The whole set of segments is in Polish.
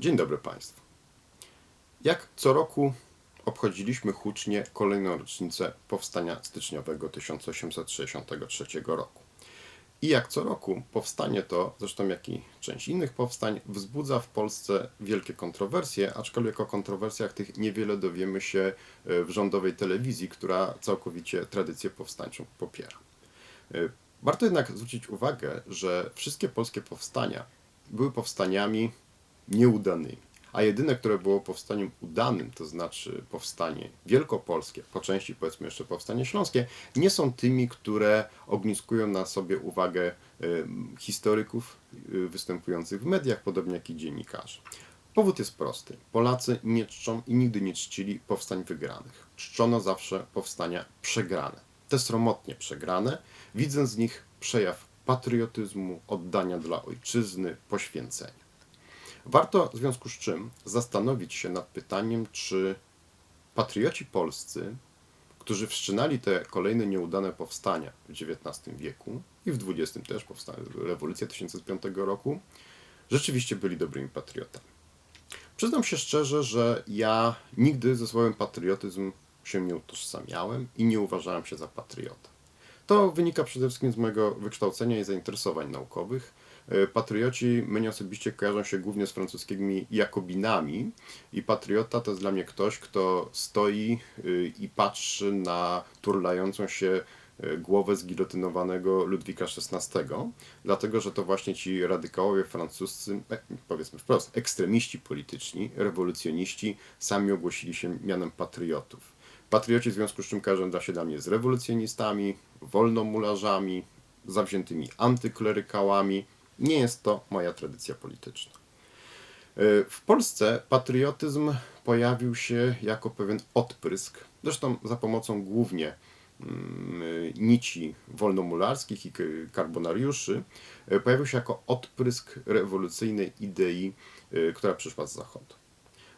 Dzień dobry Państwu. Jak co roku obchodziliśmy hucznie kolejną rocznicę powstania styczniowego 1863 roku. I jak co roku powstanie to, zresztą jak i część innych powstań, wzbudza w Polsce wielkie kontrowersje, aczkolwiek o kontrowersjach tych niewiele dowiemy się e, w rządowej telewizji, która całkowicie tradycję powstańczą popiera. E, Warto jednak zwrócić uwagę, że wszystkie polskie powstania były powstaniami nieudanymi. A jedyne, które było powstaniem udanym, to znaczy powstanie wielkopolskie, po części powiedzmy jeszcze powstanie śląskie, nie są tymi, które ogniskują na sobie uwagę y, historyków y, występujących w mediach, podobnie jak i dziennikarzy. Powód jest prosty. Polacy nie czczą i nigdy nie czcili powstań wygranych. Czczono zawsze powstania przegrane. Te sromotnie przegrane, widząc z nich przejaw patriotyzmu, oddania dla ojczyzny, poświęcenia. Warto w związku z czym zastanowić się nad pytaniem, czy patrioci polscy, którzy wszczynali te kolejne nieudane powstania w XIX wieku i w XX też powstała rewolucja 1005 roku, rzeczywiście byli dobrymi patriotami. Przyznam się szczerze, że ja nigdy ze słowem patriotyzm się nie utożsamiałem i nie uważałem się za patriota. To wynika przede wszystkim z mojego wykształcenia i zainteresowań naukowych. E, Patrioci mnie osobiście kojarzą się głównie z francuskimi jakobinami i patriota to jest dla mnie ktoś, kto stoi y, i patrzy na turlającą się e, głowę zgilotynowanego Ludwika XVI, dlatego że to właśnie ci radykałowie francuscy, e, powiedzmy wprost, ekstremiści polityczni, rewolucjoniści, sami ogłosili się mianem patriotów. Patrioci w związku z czym kojarzą się dla mnie z rewolucjonistami, wolnomularzami, zawziętymi antyklerykałami. Nie jest to moja tradycja polityczna. E, W Polsce patriotyzm pojawił się jako pewien odprysk, zresztą za pomocą głównie mm, nici wolnomularskich i karbonariuszy, e, pojawił się jako odprysk rewolucyjnej idei, e, która przyszła z zachodu.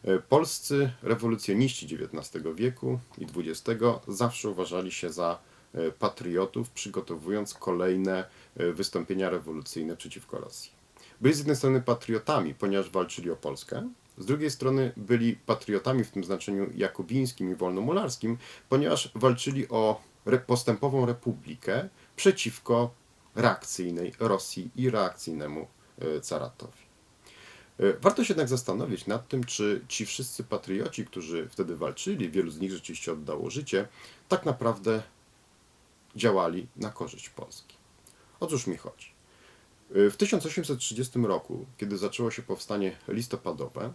E, Polscy rewolucjoniści XIX wieku i XX zawsze uważali się za e, patriotów, przygotowując kolejne e, wystąpienia rewolucyjne przeciwko Rosji. Byli z jednej strony patriotami, ponieważ walczyli o Polskę, z drugiej strony byli patriotami w tym znaczeniu jakobińskim i wolnomularskim, ponieważ walczyli o postępową republikę przeciwko reakcyjnej Rosji i reakcyjnemu e, caratowi. E, Warto się jednak zastanowić nad tym, czy ci wszyscy patrioci, którzy wtedy walczyli, wielu z nich rzeczywiście oddało życie, tak naprawdę działali na korzyść Polski. O cóż mi chodzi? E, W 1830 roku, kiedy zaczęło się powstanie listopadowe,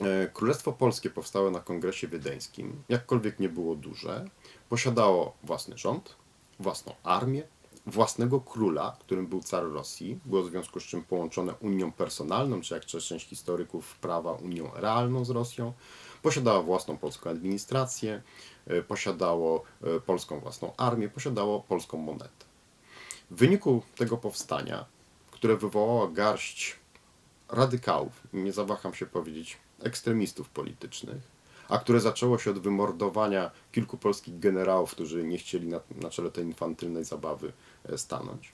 e, Królestwo Polskie powstało na Kongresie Wiedeńskim, jakkolwiek nie było duże, posiadało własny rząd, własną armię, własnego króla, którym był car Rosji, było w związku z czym połączone Unią Personalną, czy jak część historyków prawa, Unią Realną z Rosją, posiadało własną polską administrację, posiadało e, polską własną armię, posiadało polską monetę. W wyniku tego powstania, które wywołało garść radykałów, nie zawaham się powiedzieć ekstremistów politycznych, a które zaczęło się od wymordowania kilku polskich generałów, którzy nie chcieli na, na czele tej infantylnej zabawy e, stanąć.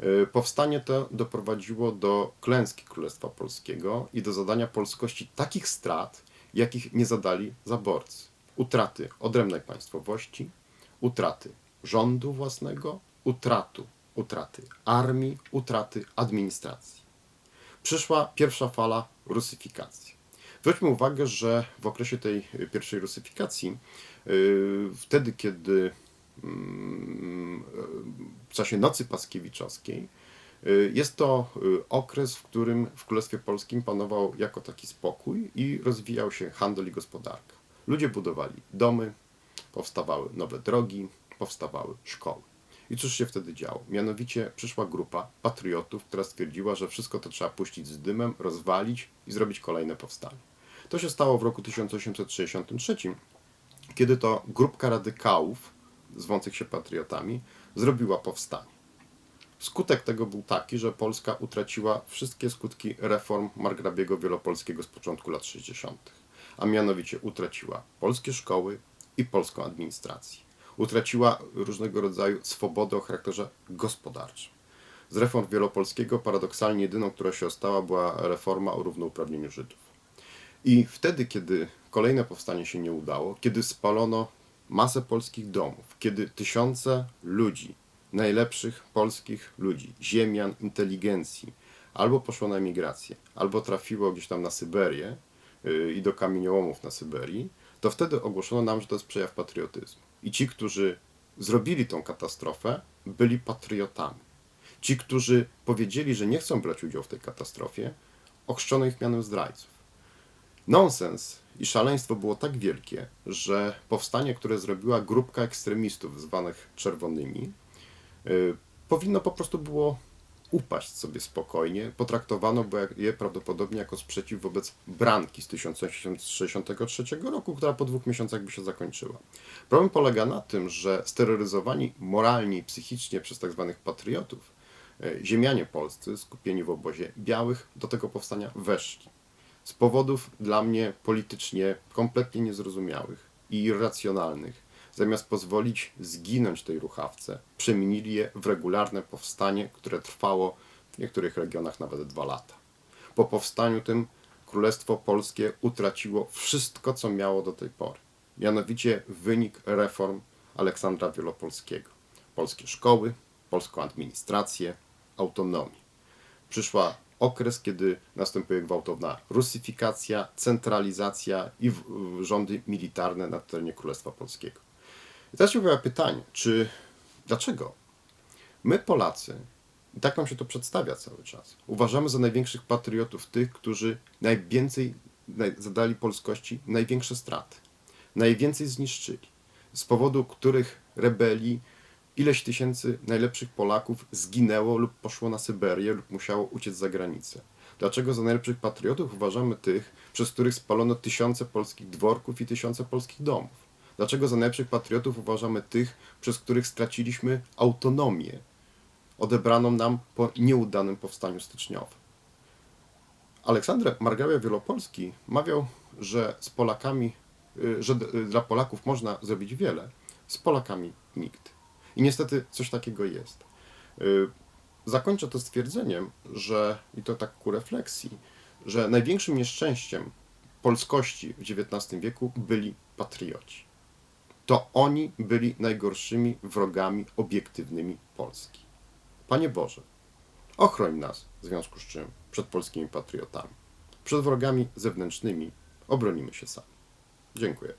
E, Powstanie to doprowadziło do klęski Królestwa Polskiego i do zadania polskości takich strat, jakich nie zadali zaborcy. Utraty odrębnej państwowości, utraty rządu własnego, utratu, utraty armii, utraty administracji. Przyszła pierwsza fala rusyfikacji. Zwróćmy uwagę, że w okresie tej y, pierwszej rusyfikacji, yy, wtedy kiedy mm, w czasie nocy paskiewiczowskiej, yy, jest to yy, okres, w którym w Królestwie Polskim panował jako taki spokój i rozwijał się handel i gospodarka. Ludzie budowali domy, powstawały nowe drogi, powstawały szkoły. I cóż się wtedy działo? Mianowicie przyszła grupa patriotów, która stwierdziła, że wszystko to trzeba puścić z dymem, rozwalić i zrobić kolejne powstanie. To się stało w roku 1863, kiedy to grupka radykałów, zwących się patriotami, zrobiła powstanie. Skutek tego był taki, że Polska utraciła wszystkie skutki reform margrabiego wielopolskiego z początku lat 60., a mianowicie utraciła polskie szkoły i polską administrację. Utraciła różnego rodzaju swobodę o charakterze gospodarczym. Z reform wielopolskiego paradoksalnie jedyną, która się ostała, była reforma o równouprawnieniu Żydów. I wtedy, kiedy kolejne powstanie się nie udało, kiedy spalono masę polskich domów, kiedy tysiące ludzi, najlepszych polskich ludzi, ziemian, inteligencji, albo poszło na emigrację, albo trafiło gdzieś tam na Syberię i do kamieniołomów na Syberii, to wtedy ogłoszono nam, że to jest przejaw patriotyzmu. I ci, którzy zrobili tą katastrofę, byli patriotami. Ci, którzy powiedzieli, że nie chcą brać udziału w tej katastrofie, ochrzczono ich mianem zdrajców. Nonsens i szaleństwo było tak wielkie, że powstanie, które zrobiła grupka ekstremistów zwanych czerwonymi, y, powinno po prostu było upaść sobie spokojnie. Potraktowano je prawdopodobnie jako sprzeciw wobec Branki z 1863 roku, która po dwóch miesiącach by się zakończyła. Problem polega na tym, że steroryzowani moralnie i psychicznie przez tzw. patriotów, y, ziemianie polscy skupieni w obozie białych do tego powstania weszli z powodów dla mnie politycznie kompletnie niezrozumiałych i irracjonalnych, zamiast pozwolić zginąć tej ruchawce, przemienili je w regularne powstanie, które trwało w niektórych regionach nawet dwa lata. Po powstaniu tym Królestwo Polskie utraciło wszystko, co miało do tej pory. Mianowicie wynik reform Aleksandra Wielopolskiego. Polskie szkoły, polską administrację, autonomię przyszła okres, kiedy następuje gwałtowna rusyfikacja, centralizacja i rządy militarne na terenie Królestwa Polskiego. I teraz się pojawia pytanie, czy dlaczego my Polacy, i tak nam się to przedstawia cały czas, uważamy za największych patriotów tych, którzy najwięcej naj, zadali polskości największe straty, najwięcej zniszczyli, z powodu których rebelii ileś tysięcy najlepszych Polaków zginęło lub poszło na Syberię lub musiało uciec za granicę. Dlaczego za najlepszych patriotów uważamy tych, przez których spalono tysiące polskich dworków i tysiące polskich domów? Dlaczego za najlepszych patriotów uważamy tych, przez których straciliśmy autonomię, odebraną nam po nieudanym powstaniu styczniowym? Aleksander Margrabia Wielopolski mawiał, że z Polakami, y, że y, dla Polaków można zrobić wiele, z Polakami nikt. I niestety coś takiego jest. Y, Zakończę to stwierdzeniem, że, i to tak ku refleksji, że największym nieszczęściem polskości w XIX wieku byli patrioci. To oni byli najgorszymi wrogami obiektywnymi Polski. Panie Boże, ochroń nas w związku z czym przed polskimi patriotami. Przed wrogami zewnętrznymi obronimy się sami. Dziękuję.